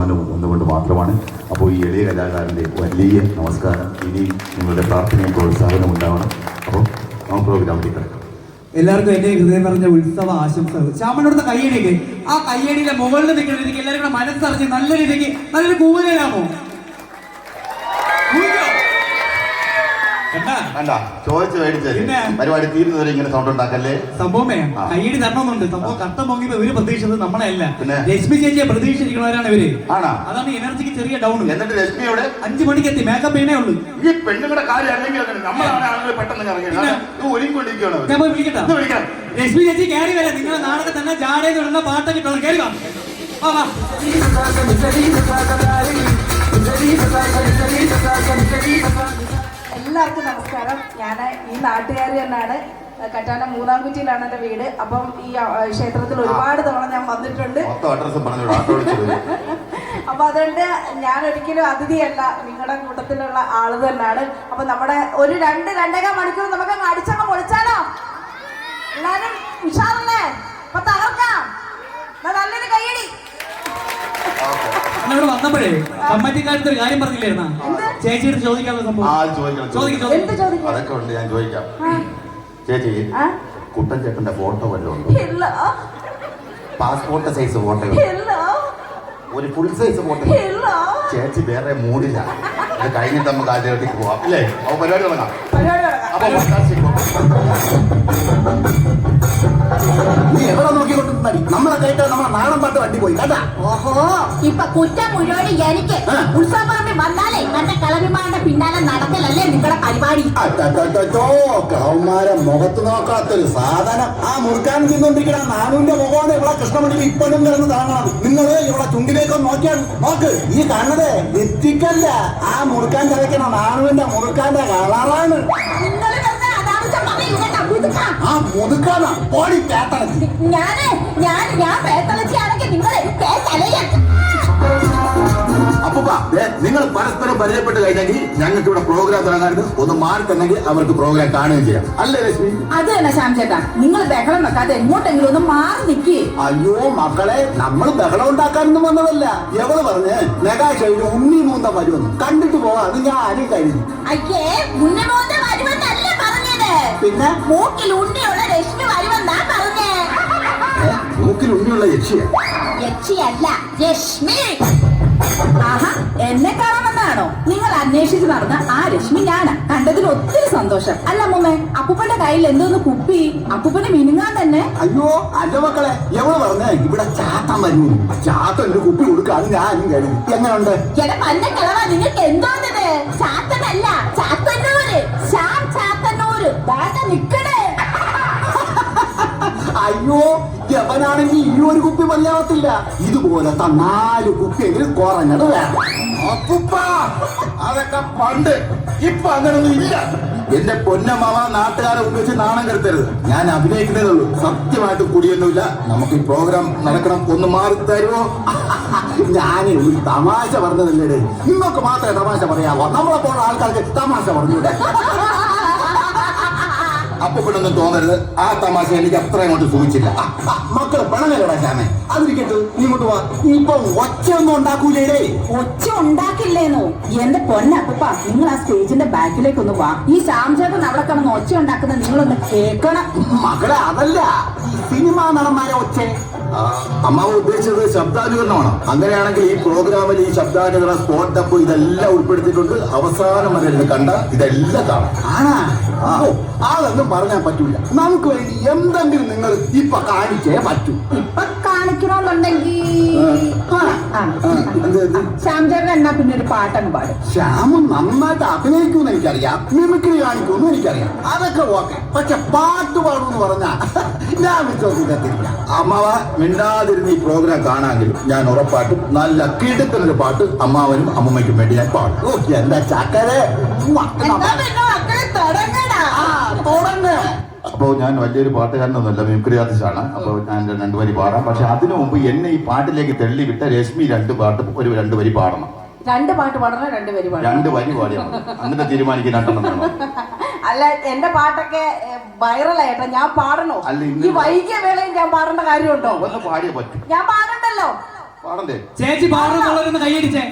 ബഹുമാനവും ഒന്നുകൊണ്ട് മാത്രമാണ്. അപ്പോൾ ഈ എളിയ കലാകാരന്റെ വലിയ നമസ്കാരം. ഇനി നിങ്ങളുടെ പ്രാർത്ഥനയും പ്രോത്സാഹനവും ഉണ്ടാവണം. അപ്പോൾ നമുക്ക് പ്രോഗ്രാം കിടക്കാം. എല്ലാവർക്കും എന്റെ ഹൃദയം പറഞ്ഞ ഉത്സവ ആശംസകൾ. ചാമനോടുത്ത കയ്യടിക്ക്. ആ കയ്യടിയിലെ മുകളിൽ നിൽക്കുന്ന രീതിക്ക് എല്ലാവരും കൂടെ മനസ്സറിഞ്ഞ് നല്ല രീതിക്ക് നല്ലൊരു കൂവലാമോ വേണ്ട. ചോദിച്ച് മേടിച്ചത് പിന്നെ? പരിപാടി തീരുന്നവരെ ഇങ്ങനെ സൗണ്ട് ഉണ്ടാക്കല്ലേ? സംഭവമേ ആ. കയ്യടി തരണമെന്നുണ്ട് സംഭവം കത്ത പൊങ്ങിയപ്പോ ഇവർ പ്രതീക്ഷിച്ചത് നമ്മളെയല്ല. പിന്നെ? ലക്ഷ്മി ചേച്ചിയെ പ്രതീക്ഷിച്ചിരിക്കുന്നവരാണ് ഇവർ. ആണോ? അതാണ് എനർജിക്ക് ചെറിയ ഡൗൺ എന്നിട്ട് ലക്ഷ്മി എവിടെ? അഞ്ചു മണിക്ക് എത്തി മേക്കപ്പ് ചെയ്യണേ ഉള്ളൂ. ഈ പെണ്ണുങ്ങളുടെ കാര്യം അല്ലെങ്കിൽ അങ്ങനെ. നമ്മളാണ് ആളുകൾ പെട്ടെന്ന് പിന്നെ? ഇത് ഒരുങ്ങിക്കൊണ്ടിരിക്കുകയാണ് അവർ. ഞാൻ പോയി വിളിക്കട്ടെ. ഇത് വിളിക്കാം. ലക്ഷ്മി ചേച്ചി കയറി വരാം. നിങ്ങളെ നാടകം തന്നെ ജാടയിൽ ഇടുന്ന പാട്ടൊക്കെ കേറി കയറി വാ. വാ വാ. എല്ലാവർക്കും നമസ്കാരം. ഞാൻ ഈ നാട്ടുകാരി തന്നെയാണ്. കറ്റാന മൂന്നാംകുറ്റിയിലാണ് എന്റെ വീട്. അപ്പം ഈ ക്ഷേത്രത്തിൽ ഒരുപാട് തവണ ഞാൻ വന്നിട്ടുണ്ട്. അപ്പൊ അതുകൊണ്ട് ഞാൻ ഒരിക്കലും അതിഥിയല്ല. നിങ്ങളുടെ കൂട്ടത്തിലുള്ള ആൾ തന്നെയാണ്. അപ്പൊ നമ്മുടെ ഒരു രണ്ട് രണ്ടേകാൽ മണിക്കൂർ നമുക്ക് അടിച്ചങ്ങ് പൊളിച്ചാലോ? എല്ലാരും ഉഷാറല്ലേ അപ്പൊ തകർക്കാം എന്നാ നല്ലൊരു കൈയടി അന്ന് ഇവിടെ വന്നപ്പോഴേ കമ്മറ്റിക്കാരത്തെ ഒരു കാര്യം പറഞ്ഞില്ലായിരുന്ന? ചേച്ചിയുടെ ചോദിക്കാനുള്ള ആ സംഭവം ചോദിക്കണം. ചോദിക്ക്. എന്ത് അതൊക്കെ ഉണ്ട് ഞാൻ ചോദിക്കാം. ആ, ചേച്ചി ആ? കുട്ടൻ ചേട്ടന്റെ ഫോട്ടോ വല്ലതും ഉണ്ടോ? ഇല്ല. പാസ്പോർട്ട് സൈസ് ഫോട്ടോ ഇല്ല. ഒരു ഫുൾ സൈസ് ഫോട്ടോ? ഇല്ല. ചേച്ചി വേറെ മൂടില്ല. ഇത് കഴിഞ്ഞിട്ട് നമുക്ക് ആദ്യമായിട്ട് പോവാം. അല്ലേ അപ്പൊ പരിപാടി തുടങ്ങാം. പരിപാടി അപ്പൊ fantastic. നീ എവിടെ നോക്കിക്കൊണ്ടിരുന്നാടി നമ്മളെ കേട്ട് നമ്മളെ നാടൻ പാട്ട് വണ്ടി പോയി കേട്ടാ ഓഹോ ഇപ്പൊ കുറ്റം മുഴുവൻ എനിക്ക് ഉത്സവപ്പറമ്പിൽ വന്നാലേ മറ്റേ കളവിമാരുടെ പിന്നാലെ നടക്കലല്ലേ നിങ്ങളുടെ പരിപാടി? കൗമാരെ മുഖത്ത് നോക്കാത്തൊരു സാധനം. ആ മുറുക്കാൻ തിന്നോണ്ടിരിക്കണ നാനൂന്റെ മുഖമാണ് ഇവിടെ കൃഷ്ണമണിയിൽ ഇപ്പോഴും കിടന്ന് താങ്ങണം നിങ്ങൾ ഇവിടെ ചുണ്ടിലേക്ക് നോക്കിയാൽ നോക്ക്. ഈ കാണുന്നത് എത്തിക്കല്ല ആ മുറുക്കാൻ ചതയ്ക്കണ നാനുവിന്റെ മുറുക്കാന്റെ കളറാണ്. ആ മുതുക്കാണ് ഓടി പേട്ടണച്ച് ഞാൻ ഞാൻ ഞാൻ പേത്തളച്ചിയാണെങ്കിൽ നിങ്ങൾ പേത്തലയാ അപ്പൊ നിങ്ങൾ പരസ്പരം പരിചയപ്പെട്ട് കഴിഞ്ഞെങ്കിൽ ഞങ്ങൾക്ക് ഇവിടെ പ്രോഗ്രാം തുടങ്ങാറുണ്ട് ഒന്ന് മാറി തന്നെങ്കിൽ അവർക്ക് പ്രോഗ്രാം കാണുകയും ചെയ്യാം. അല്ലേ ലക്ഷ്മി അത് തന്നെ ശ്യാം ചേട്ടാ. നിങ്ങൾ ബഹളം വെക്കാതെ എങ്ങോട്ടെങ്കിലും ഒന്ന് മാറി നിൽക്കേ അയ്യോ മക്കളെ നമ്മൾ ബഹളം ഉണ്ടാക്കാനൊന്നും വന്നതല്ല. എവൾ പറഞ്ഞ് മെഗാഷയിൽ ഉണ്ണി മൂന്ന വരുമെന്ന്. കണ്ടിട്ട് പോവാ അത് ഞാൻ ആരും കഴിഞ്ഞു അയ്യേ ഉണ്ണിമോന്റെ വരുമെന്നല്ല പറഞ്ഞത് പിന്നെ? മൂക്കിൽ ഉണ്ണിയുള്ള രശ്മി വരുമെന്നാ പറഞ്ഞേ. മൂക്കിൽ ഉണ്ണിയുള്ള യക്ഷിയ? യക്ഷിയല്ല രശ്മി. ആഹാ എന്നെ കാണാമെന്നാണോ നിങ്ങൾ അന്വേഷിച്ച് നടന്ന ആ രശ്മി ഞാനാ. കണ്ടതിൽ ഒത്തിരി സന്തോഷം. അല്ല മുമ്മേ അപ്പൂപ്പന്റെ കയ്യിൽ എന്തോന്ന് കുപ്പി? അപ്പൂപ്പന് മിനുങ്ങാൻ തന്നെ. അയ്യോ അല്ല മക്കളെ എവൾ പറഞ്ഞ? ഇവിടെ ചാത്തൻ വരുന്നു. ചാത്തൻ ഒരു കുപ്പി കൊടുക്കാതെ ഞാൻ കഴിഞ്ഞു എങ്ങനെയുണ്ട് എടാ പന്ന കളവാ. നിങ്ങൾക്ക് എന്തോന്നത്? ചാത്തനല്ല ചാത്തന്നൂര്. ശ്യാം അയ്യോ യവനാണെങ്കിൽ ഈ ഒരു കുപ്പി മതിയാവത്തില്ല. ഇതുപോലത്തെ നാല് കുപ്പിയെങ്കിലും കുറഞ്ഞത് അതൊക്കെ പണ്ട് ഇപ്പൊ അങ്ങനൊന്നും ഇല്ല. എന്റെ പൊന്നമാവ നാട്ടുകാരെ ഉപയോഗിച്ച് നാണം കെടുത്തരുത്. ഞാൻ അഭിനയിക്കുന്നതേ ഉള്ളൂ സത്യമായിട്ട് കുടിയൊന്നുമില്ല. നമുക്ക് ഈ പ്രോഗ്രാം നടക്കണം. ഒന്ന് മാറി തരുമോ? ഞാൻ ഒരു തമാശ പറഞ്ഞതല്ലേ നിങ്ങൾക്ക് മാത്രമേ തമാശ പറയാവോ. നമ്മളെ പോലുള്ള ആൾക്കാർക്ക് തമാശ പറഞ്ഞൂടെ അപ്പൊ ഒന്നും തോന്നരുത്. ആ തമാശ എനിക്ക് അത്ര അങ്ങോട്ട് സൂചിച്ചില്ല മക്കൾ പിണങ്ങലടാ ശ്യാമേ. അതിരിക്കട്ടെ നീ ഇങ്ങോട്ട് വാ. നീ ഇപ്പൊ ഒച്ച ഒന്നും ഉണ്ടാക്കൂലേ ഒച്ച ഉണ്ടാക്കില്ലേന്നോ? എന്റെ പൊന്നപ്പ നിങ്ങൾ ആ സ്റ്റേജിന്റെ ബാക്കിലേക്ക് ഒന്ന് വാ. ഈ ശ്യാം ചേട്ടൻ അവിടെ കിടന്ന് ഒച്ച ഉണ്ടാക്കുന്ന നിങ്ങളൊന്ന് കേൾക്കണം. മകളെ അതല്ല. സിനിമ നടന്മാരെ ഒച്ച. അമ്മാവ് ഉദ്ദേശിച്ചത് ശബ്ദാനുകരണമാണ്. അങ്ങനെയാണെങ്കിൽ ഈ പ്രോഗ്രാമിൽ ഈ ശബ്ദാനുകരണം സ്പോട്ട് അപ്പ് ഇതെല്ലാം ഉൾപ്പെടുത്തിയിട്ടുണ്ട്. അവസാനം വരെ കണ്ട ഇതെല്ലാം കാണാം. ആണോ? ആ അതൊന്നും പറഞ്ഞാൻ പറ്റൂല. നമുക്ക് വേണ്ടി എന്തെങ്കിലും നിങ്ങൾ ഇപ്പൊ കാണിച്ചേ പറ്റൂ. ഇപ്പൊ കാണിക്കണമെന്നുണ്ടെങ്കിൽ ആ, ആ, ആ, എന്ത് ഇത്? ശ്യാം ചേട്ടൻ എന്നാ പിന്നെ ഒരു പാട്ടങ്ങ് പാടും. ശ്യാമ് നന്നായിട്ട് അഭിനയിക്കുമെന്ന് എനിക്കറിയാം. മിമിക്രി കാണിക്കുമെന്ന് എനിക്കറിയാം. അതൊക്കെ ഓക്കെ. പക്ഷെ പാട്ട് പാടുമെന്ന് പറഞ്ഞാ ഞാൻ വിശ്വസിക്കത്തില്ല. അമ്മാവ മിണ്ടാതിരുന്ന് ഈ പ്രോഗ്രാം കാണാമെങ്കിലും ഞാൻ ഉറപ്പായിട്ടും നല്ല കീടത്തിനൊരു പാട്ട് അമ്മാവനും അമ്മമ്മയ്ക്കും വേണ്ടി ഞാൻ പാടും. ഓക്കെ എന്താ ചാക്കരെ? തുടങ്ങടാ? തുടങ്ങ്. അപ്പോൾ ഞാൻ വലിയൊരു പാട്ടുകാരനൊന്നുമല്ല മിമിക്രി ആർട്ടിസ്റ്റാണ് അപ്പോൾ ഞാൻ രണ്ട് വരി പാടാം. പക്ഷെ അതിനു മുമ്പ് എന്നെ ഈ പാട്ടിലേക്ക് തള്ളിവിട്ട രശ്മി രണ്ട് പാട്ട് ഒരു രണ്ട് വരി പാടണം. രണ്ട് പാട്ട് പാടണം? രണ്ട് വരി പാടണം? രണ്ട് വരി പാടിയാണ് അങ്ങനെ തീരുമാനിക്കാൻ തീരുമാനിക്കുന്ന രണ്ടെണ്ണം അല്ല എന്റെ പാട്ടൊക്കെ വൈറലായിട്ടോ. ഞാൻ പാടണോ? ഈ വൈകിയ വേളയിൽ ഞാൻ പാടേണ്ട കാര്യമുണ്ടോ? ഒന്ന് പാടിയേ പറ്റും. ഞാൻ പാടണ്ടല്ലോ. പാടണ്ടേ? ചേച്ചി പാടണം കൈയടിച്ചേ.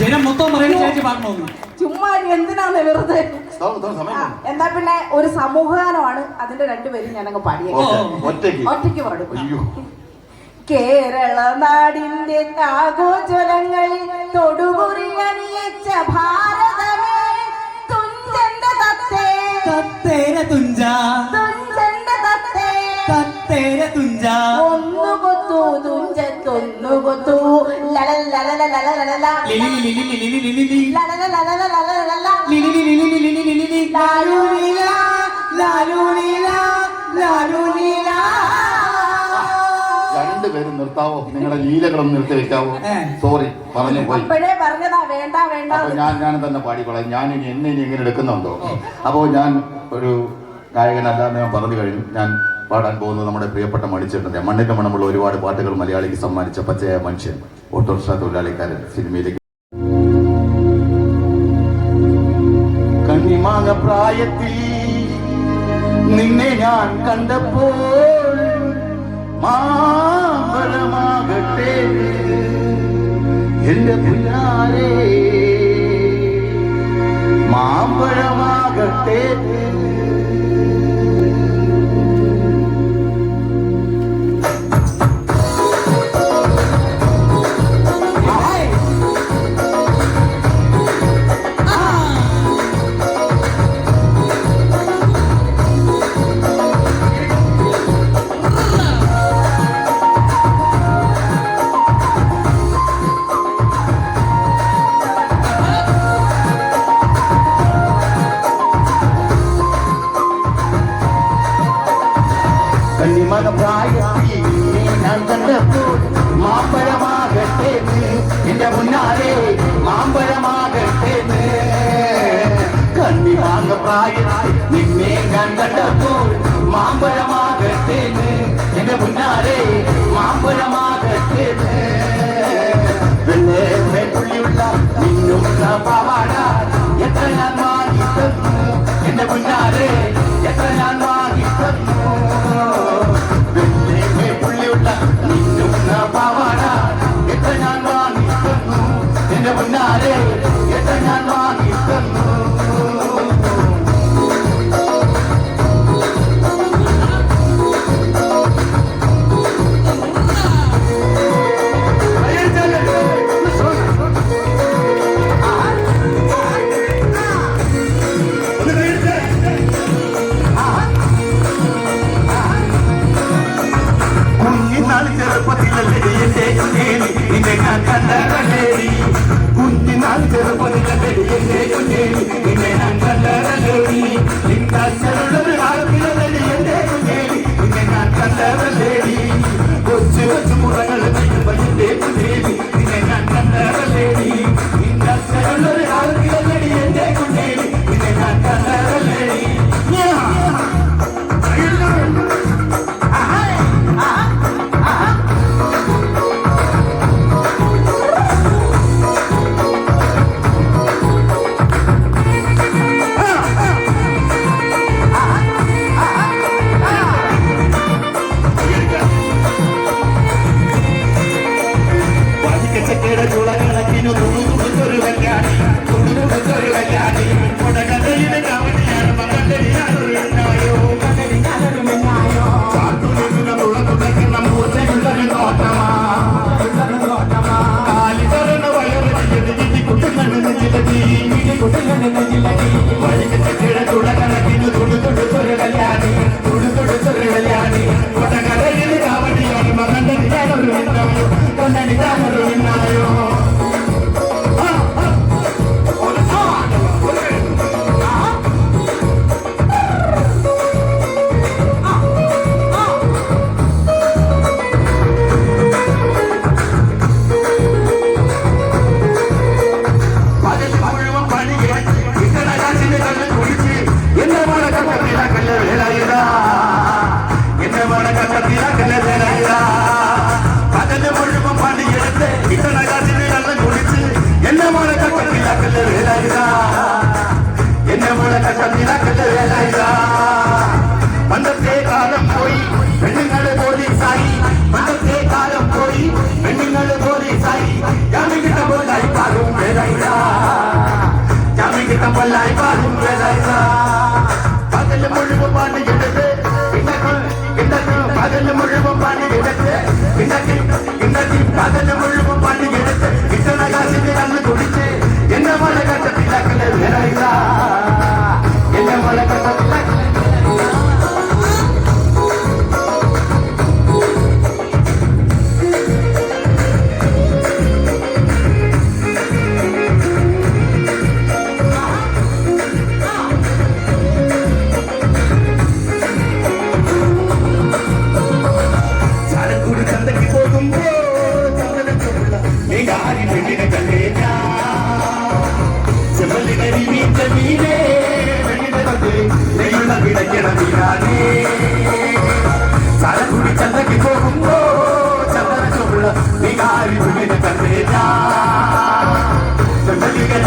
ജനം മൊത്തം പറയുന്നത് ചേച്ചി പാടണമെന്ന് ചുമ്മാ ഇനി എന്തിനാണ് വെറുതെ? തോന്നും, തോന്നും, സമയം ആ, എന്നാ പിന്നെ ഒരു സമൂഹഗാനമാണ് അതിന്റെ രണ്ടുപേരും ഞാനങ്ങ് പാടിയേക്കാം. ഒറ്റയ്ക്ക്. ഒറ്റയ്ക്ക് പാടും. അയ്യോ. കേരള നാടിന്റെ തൊടുകുറിയണിയിച്ച ഭാരതമേ തുഞ്ചന്റെ തത്തേ. തത്തേര തുഞ്ച. തുഞ്ചന്റെ തത്തേ. തത്തേര തുഞ്ച. ഒന്നു കൊത്തു രണ്ടുപേരും നിർത്താവോ? നിങ്ങളുടെ ലീലകളൊന്നും നിർത്തി വെക്കാവോ? സോറി പറഞ്ഞു പോയി. പറഞ്ഞതാ വേണ്ട വേണ്ട. അപ്പൊ ഞാൻ ഞാൻ തന്നെ പാടിക്കോളാം ഞാൻ ഇനി എന്നെ ഇനി എങ്ങനെ എടുക്കുന്നുണ്ടോ? അപ്പോൾ ഞാൻ ഒരു ഗായകനല്ല ഞാൻ പറഞ്ഞു കഴിഞ്ഞു. ഞാൻ പാടാൻ പോകുന്നത് നമ്മുടെ പ്രിയപ്പെട്ട മണിച്ചേട്ടന്റെ മണ്ണിന്റെ മണമുള്ള ഒരുപാട് പാട്ടുകൾ മലയാളിക്ക് സമ്മാനിച്ച പച്ചയായ മനുഷ്യൻ ഓട്ടോറിക്ഷ തൊഴിലാളിക്കാരൻ സിനിമയിലേക്ക് പ്രായത്തിൽ നിന്നെ ഞാൻ കണ്ടപ്പോൾ മാമ്പഴമാകട്ടെ എന്റെ പുല്ലാരേ മാമ്പഴമാകട്ടെ தாய் நின்னே கண்டப்போ மாம்பழமாக தேனு. என்ன முன்னாலே மாம்பழமாக தேனு. இன்னும் பாவாடா. எத்தனை நான் மாறி என்ன முன்னாலே எத்தனை நான்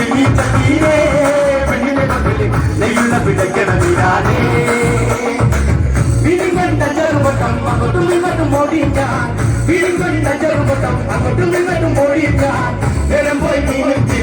பிள்ளி தண்ணீரே பெண்ணிலே பிள்ளை நெய்யுள்ள பிழைக்கிறதானே விழிகண்ட ஜருபட்டம் அங்கட்டும் இவனும் ஓடிட்டான் விழிகண்ட ஜருபட்டம் அங்கட்டும் இவனும் ஓடிட்டான் நிறம் போய் நீ நிறுத்தி